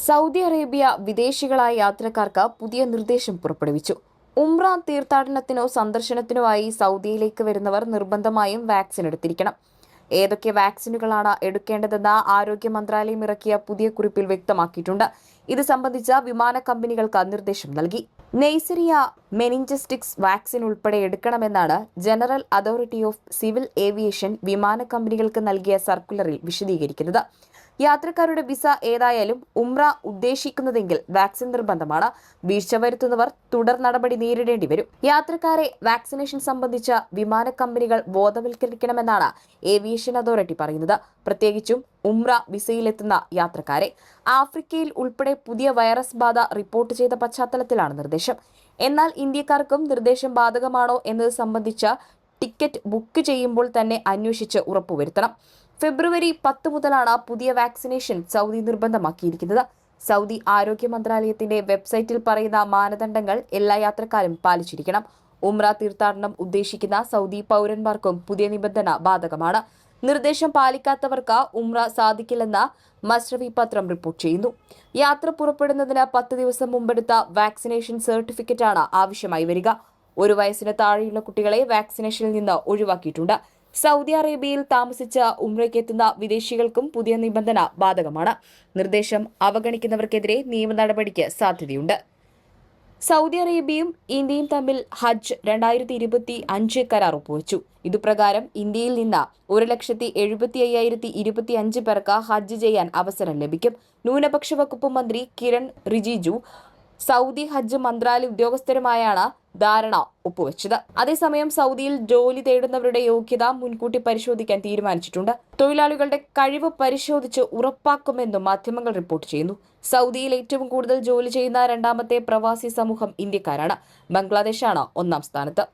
Saudi Arabia വിദേശികളായ യാത്രക്കാർക്ക് പുതിയ നിർദ്ദേശം പുറപ്പെടുവിച്ചു. ഉംറ തീർത്ഥാടനത്തിനോ സന്ദർശനത്തിനോ ആയി സൗദിയിലേക്ക് വരുന്നവർ നിർബന്ധമായും വാക്സിൻ എടുത്തിരിക്കണം. ഏതൊക്കെ വാക്സിനുകളാണ് എടുക്കേണ്ടതെന്ന് ആരോഗ്യ മന്ത്രാലയം ഇറക്കിയ പുതിയ കുറിപ്പിൽ വ്യക്തമാക്കിയിട്ടുണ്ട്. ഇത് സംബന്ധിച്ച വിമാന കമ്പനികൾക്ക് നിർദ്ദേശം നൽകി. നെയ്സെറിയ മെനിഞ്ചസ്റ്റിക്സ് വാക്സിൻ ഉൾപ്പെടെ എടുക്കണമെന്നാണ് general authority of civil aviation വിമാന കമ്പനികൾക്ക് നൽകിയ സർക്കുലറിൽ വിശദീകരിക്കുന്നത്. യാത്രക്കാരുടെ വിസ ഏതായാലും ഉംറ ഉദ്ദേശിക്കുന്നതെങ്കിൽ വാക്സിൻ നിർബന്ധമാണ്. വീഴ്ച വരുത്തുന്നവർ തുടർ നടപടി നേരിടേണ്ടി വരും. യാത്രക്കാരെ വാക്സിനേഷൻ സംബന്ധിച്ച വിമാന കമ്പനികൾ ബോധവൽക്കരിക്കണമെന്നാണ് ഏവിയേഷൻ അതോറിറ്റി പറയുന്നത്. പ്രത്യേകിച്ചും ഉംറ വിസയിലെത്തുന്ന യാത്രക്കാരെ. ആഫ്രിക്കയിൽ ഉൾപ്പെടെ പുതിയ വൈറസ് ബാധ റിപ്പോർട്ട് ചെയ്ത പശ്ചാത്തലത്തിലാണ് നിർദ്ദേശം. എന്നാൽ ഇന്ത്യക്കാർക്കും നിർദ്ദേശം ബാധകമാണോ എന്നത് സംബന്ധിച്ച ടിക്കറ്റ് ബുക്ക് ചെയ്യുമ്പോൾ തന്നെ അന്വേഷിച്ച് ഉറപ്പുവരുത്തണം. ഫെബ്രുവരി പത്ത് മുതലാണ് പുതിയ വാക്സിനേഷൻ സൗദി നിർബന്ധമാക്കിയിരിക്കുന്നത്. സൗദി ആരോഗ്യ മന്ത്രാലയത്തിന്റെ വെബ്സൈറ്റിൽ പറയുന്ന മാനദണ്ഡങ്ങൾ എല്ലാ യാത്രക്കാരും പാലിച്ചിരിക്കണം. ഉംറ തീർത്ഥാടനം ഉദ്ദേശിക്കുന്ന സൗദി പൗരന്മാർക്കും പുതിയ നിബന്ധന ബാധകമാണ്. നിർദ്ദേശം പാലിക്കാത്തവർക്ക് ഉംറ സാധിക്കില്ലെന്ന് മസ്രവി പത്രം റിപ്പോർട്ട് ചെയ്യുന്നു. യാത്ര പുറപ്പെടുന്നതിന് പത്ത് ദിവസം മുമ്പെടുത്ത വാക്സിനേഷൻ സർട്ടിഫിക്കറ്റാണ് ആവശ്യമായി വരിക. ഒരു വയസ്സിന് താഴെയുള്ള കുട്ടികളെ വാക്സിനേഷനിൽ നിന്ന് ഒഴിവാക്കിയിട്ടുണ്ട്. സൗദി അറേബ്യയിൽ താമസിച്ച ഉംറയ്ക്ക് എത്തുന്ന വിദേശികൾക്കും പുതിയ നിബന്ധന ബാധകമാണ്. നിർദ്ദേശം അവഗണിക്കുന്നവർക്കെതിരെ നിയമ നടപടിക്ക് സാധ്യതയുണ്ട്. സൗദി അറേബ്യയും ഇന്ത്യയും തമ്മിൽ ഹജ്ജ് രണ്ടായിരത്തി ഇരുപത്തി അഞ്ച് കരാർ ഒപ്പുവച്ചു. ഇതുപ്രകാരം ഇന്ത്യയിൽ നിന്ന് ഒരു ലക്ഷത്തി എഴുപത്തി അയ്യായിരത്തി ഇരുപത്തി അഞ്ച് പേർക്ക് ഹജ്ജ് ചെയ്യാൻ അവസരം ലഭിക്കും. ന്യൂനപക്ഷ വകുപ്പ് മന്ത്രി കിരൺ റിജിജു സൗദി ഹജ്ജ് മന്ത്രാലയ ഉദ്യോഗസ്ഥരുമായാണ് ധാരണ ഒപ്പുവെച്ചത്. അതേസമയം സൗദിയിൽ ജോലി തേടുന്നവരുടെ യോഗ്യത മുൻകൂട്ടി പരിശോധിക്കാൻ തീരുമാനിച്ചിട്ടുണ്ട്. തൊഴിലാളികളുടെ കഴിവ് പരിശോധിച്ച് ഉറപ്പാക്കുമെന്നും മാധ്യമങ്ങൾ റിപ്പോർട്ട് ചെയ്യുന്നു. സൗദിയിൽ ഏറ്റവും കൂടുതൽ ജോലി ചെയ്യുന്ന രണ്ടാമത്തെ പ്രവാസി സമൂഹം ഇന്ത്യക്കാരാണ്. ബംഗ്ലാദേശാണ് ഒന്നാം സ്ഥാനത്ത്.